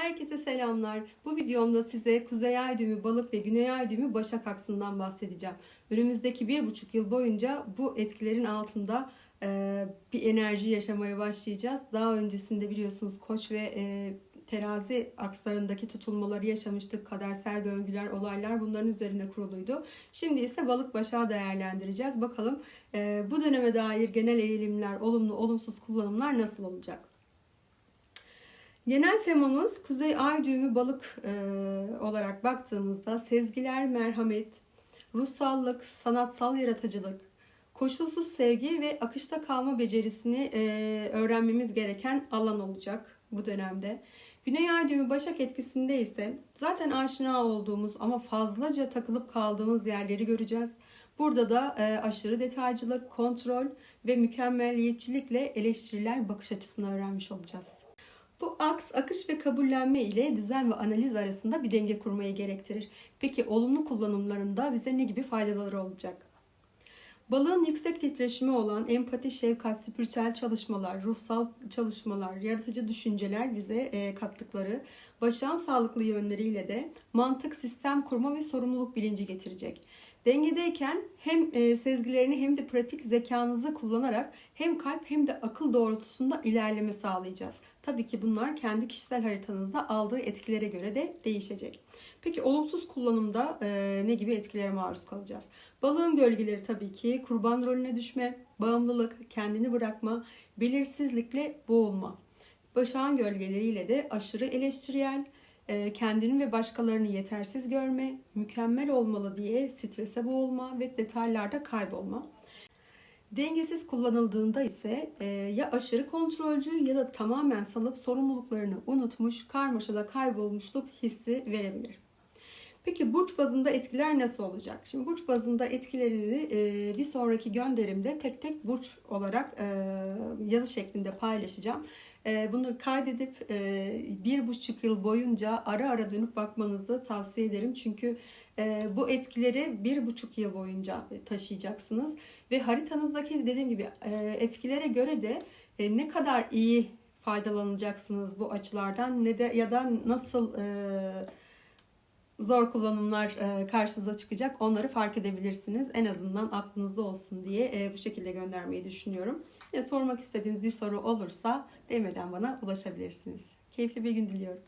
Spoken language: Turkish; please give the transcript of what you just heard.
Herkese selamlar. Bu videomda size Kuzey Ay düğümü balık ve Güney Ay düğümü başak aksından bahsedeceğim. Önümüzdeki bir buçuk yıl boyunca bu etkilerin altında e, bir enerji yaşamaya başlayacağız. Daha öncesinde biliyorsunuz Koç ve e, terazi akslarındaki tutulmaları yaşamıştık. Kadersel döngüler, olaylar bunların üzerine kuruluydu. Şimdi ise balık başağı değerlendireceğiz. Bakalım e, bu döneme dair genel eğilimler, olumlu, olumsuz kullanımlar nasıl olacak? Genel temamız Kuzey Ay düğümü balık e, olarak baktığımızda sezgiler, merhamet, ruhsallık, sanatsal yaratıcılık, koşulsuz sevgi ve akışta kalma becerisini e, öğrenmemiz gereken alan olacak bu dönemde. Güney Ay düğümü Başak etkisinde ise zaten aşina olduğumuz ama fazlaca takılıp kaldığımız yerleri göreceğiz. Burada da e, aşırı detaycılık, kontrol ve mükemmelliyetçilikle eleştiriler bakış açısını öğrenmiş olacağız. Bu aks, akış ve kabullenme ile düzen ve analiz arasında bir denge kurmayı gerektirir. Peki olumlu kullanımlarında bize ne gibi faydaları olacak? Balığın yüksek titreşimi olan empati, şefkat, spiritüel çalışmalar, ruhsal çalışmalar, yaratıcı düşünceler bize e, kattıkları başağın sağlıklı yönleriyle de mantık, sistem kurma ve sorumluluk bilinci getirecek. Dengedeyken hem e, sezgilerini hem de pratik zekanızı kullanarak hem kalp hem de akıl doğrultusunda ilerleme sağlayacağız. Tabii ki bunlar kendi kişisel haritanızda aldığı etkilere göre de değişecek. Peki olumsuz kullanımda e, ne gibi etkilere maruz kalacağız? Balığın gölgeleri tabii ki kurban rolüne düşme, bağımlılık, kendini bırakma, belirsizlikle boğulma. Başağın gölgeleriyle de aşırı eleştirel, kendini ve başkalarını yetersiz görme, mükemmel olmalı diye strese boğulma ve detaylarda kaybolma. Dengesiz kullanıldığında ise e, ya aşırı kontrolcü ya da tamamen salıp sorumluluklarını unutmuş, karmaşada kaybolmuşluk hissi verebilir. Peki burç bazında etkiler nasıl olacak? Şimdi burç bazında etkilerini e, bir sonraki gönderimde tek tek burç olarak e, yazı şeklinde paylaşacağım. E, bunu kaydedip e, bir buçuk yıl boyunca ara ara dönüp bakmanızı tavsiye ederim. Çünkü e, bu etkileri bir buçuk yıl boyunca taşıyacaksınız. Ve haritanızdaki dediğim gibi e, etkilere göre de e, ne kadar iyi faydalanacaksınız bu açılardan ne de ya da nasıl e, zor kullanımlar e, karşınıza çıkacak. Onları fark edebilirsiniz. En azından aklınızda olsun diye e, bu şekilde göndermeyi düşünüyorum. Yine sormak istediğiniz bir soru olursa demeden bana ulaşabilirsiniz. Keyifli bir gün diliyorum.